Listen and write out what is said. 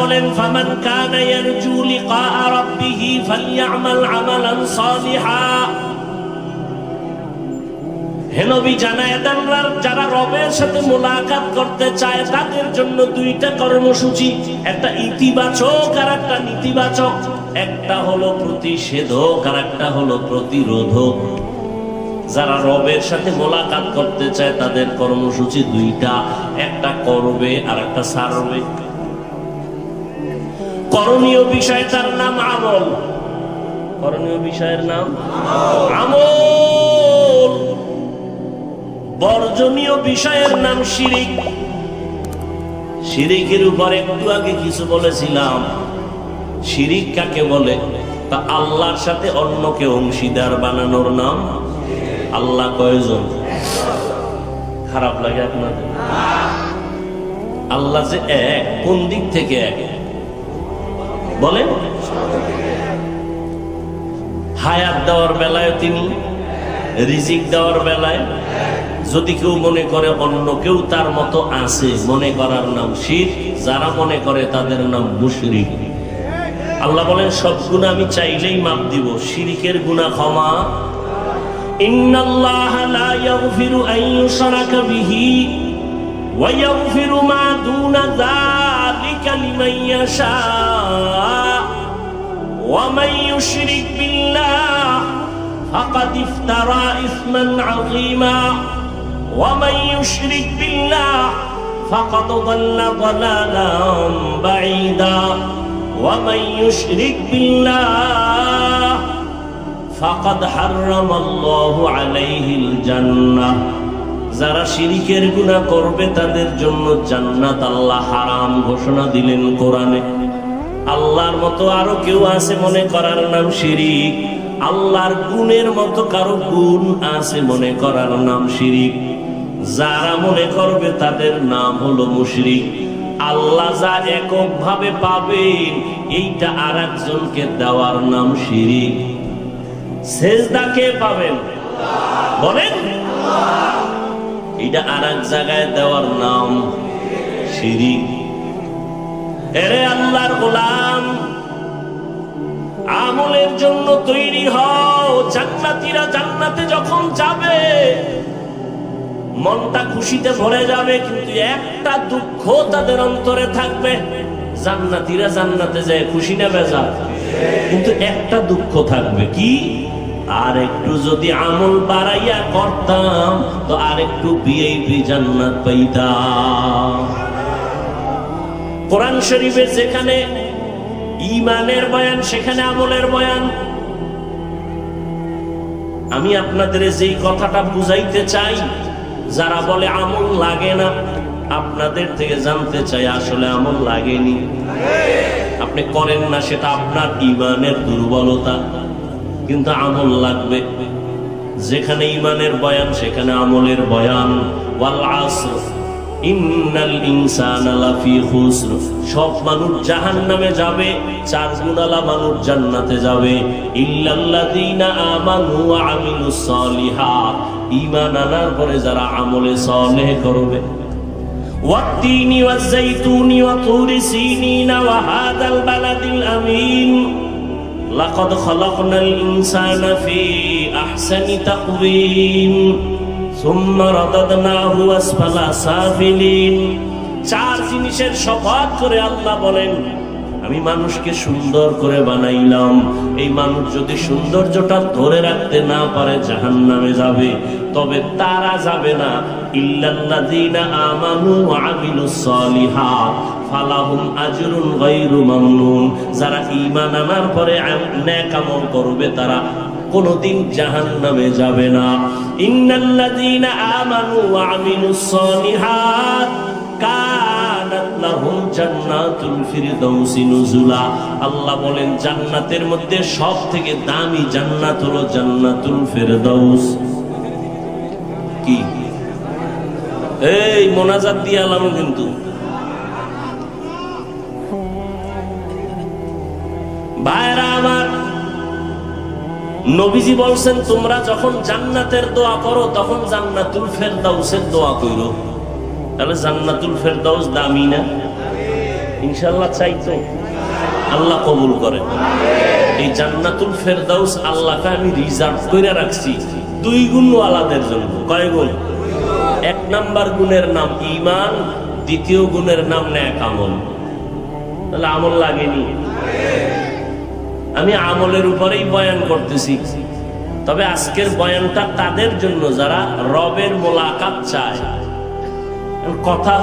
বলেন জানায় যারা রবের সাথে মোলাকাত করতে চায়, তাদের জন্য দুইটা কর্মসূচি, একটা ইতিবাচক আর একটা একটা হলো প্রতিষেধক, আর একটা হলো প্রতিরোধক। যারা রবের সাথে মোলাকাত করতে চায়, তাদের কর্মসূচি দুইটা, একটা করবে আর একটা সারবে। করণীয় বিষয়টার নাম আমল। করণীয় বিষয়ের নাম আমল। বর্জনীয় বিষয়ের নাম শিরিক। শিরিকের উপর একটু আগে কিছু বলেছিলাম। শিরিক কাকে বলে? তা আল্লাহর সাথে অন্যকে অংশীদার বানানোর নাম আল্লাহ কয়জন? খারাপ লাগে আপনাদের? আল্লাহ যে এক, কোন দিক থেকে এক? বলেন। হায়াত দেওয়ার বেলায় তিনি, রিজিক দেওয়ার বেলায়। যদি কেউ মনে করে অন্য কেউ তার মতো আছে, মনে করার নাম শির। যারা মনে করে তাদের নাম মুশরিক। আল্লাহ বলেন, সব গুণা আমি চাইলেই মাপ দিব। শিরিকের গুণা ক্ষমা। ইন্নাল্লাহ লা ইয়াগফিরু আন ইউশরাকা বিহি ওয়া ইয়াগফিরু মা দুনা ملكا لمن يشاء ومن يشرك بالله فقد افترى إثما عظيما ومن يشرك بالله فقد ضل ضلالا بعيدا ومن يشرك بالله فقد حرم الله عليه الجنة যারা শিরিকের গুণা করবে তাদের জন্য জান্নাত আল্লাহ হারাম ঘোষণা দিলেন কোরআনে। আল্লাহর মতো আরও কেউ আছে মনে করার নাম শিরিক। আল্লাহর গুণের মতো কারও গুণ আছে মনে করার নাম শিরিক। যারা মনে করবে তাদের নাম হলো মুশরিক। আল্লাহ যা একক ভাবে পাবেন, এইটা আর একজনকে দেওয়ার নাম শিরিক। সেজদাকে পাবেন। বলেন। এটা আর এক জায়গায় দেওয়ার নাম এরে আল্লাহর গোলাম, আমলের জন্য তৈরি হও। জান্নাতীরা জান্নাতে যখন যাবে, মনটা খুশিতে ভরে যাবে, কিন্তু একটা দুঃখ তাদের অন্তরে থাকবে। জান্নাতীরা জান্নাতে যায় খুশি নেবে যা কিন্তু একটা দুঃখ থাকবে কি? আর একটু যদি আমল বাড়াইয়া করতাম, তো আর একটু বিএপি জান্নাত পাইতাম। কোরআন শরীফে যেখানে ইমানের বয়ান, সেখানে আমলের বয়ান। আমি আপনাদের যেই কথাটা বুঝাইতে চাই, যারা বলে আমল লাগে না, আপনাদের থেকে জানতে চাই আসলে আমল লাগেনি। আপনি করেন না, সেটা আপনার ইমানের দুর্বলতা। কিন্তু আমল লাগবে যেখানে ইমানের বয়ান সেখানে আমলের বয়ান ওয়াল আসর ইন্নাল ইনসানা লাফি খুসর সব মানুষ জাহান্নামে যাবে চার গুণালা মানুষ জান্নাতে যাবে ইল্লাল্লাযীনা আমানু ওয়া আমিলুস সালিহাত ঈমান আনার পরে যারা আমলে সালেহ করবে والتين والزيتون وطور سينين وهذا البلد الأمين لقد خلقنا الإنسان في أحسن تقويم ثم رددناه أسفل سافلين চার জিনিসের শপথ করে আল্লাহ বলেন আমি মানুষকে সুন্দর করে বানাইলাম। এই মানুষ যদি সৌন্দর্যটা ধরে রাখতে না পারে জাহান নামে যাবে। তবে তারা যাবে না। আমানু যারা আনার পরে করবে, তারা কোনদিন জাহান নামে যাবে না। ইন্নাল্লাযীনা আমানু ওয়া আমিলুস আল্লাহ বলেন, জান্নাতের মধ্যে সব থেকে দামি জান্নাত হলো জান্নাতুল ফিরদাউস। কি? এই মোনাজাত দিয়ে আলাম কিন্তু। ভাইরা আমার, নবীজি বলছেন, তোমরা যখন জান্নাতের দোয়া করো, তখন জান্নাতুল ফেরদাউসের দোয়া করো তাহলে জান্নাতুল ফেরদাউস দামি না? ইনশাল্লাহ চাই তো। আল্লাহ কবুল করে এই জান্নাতুল ফেরদাউস আল্লাহকে আমি রিজার্ভ করে রাখছি দুই গুণ আলাদের জন্য। কয় গুণ? এক নাম্বার গুণের নাম ইমান দ্বিতীয় গুণের নাম ন্যাক আমল। তাহলে আমল লাগেনি? আমি আমলের উপরেই বয়ান করতেছি। তবে আজকের বয়ানটা তাদের জন্য যারা রবের মোলাকাত চায়। কথা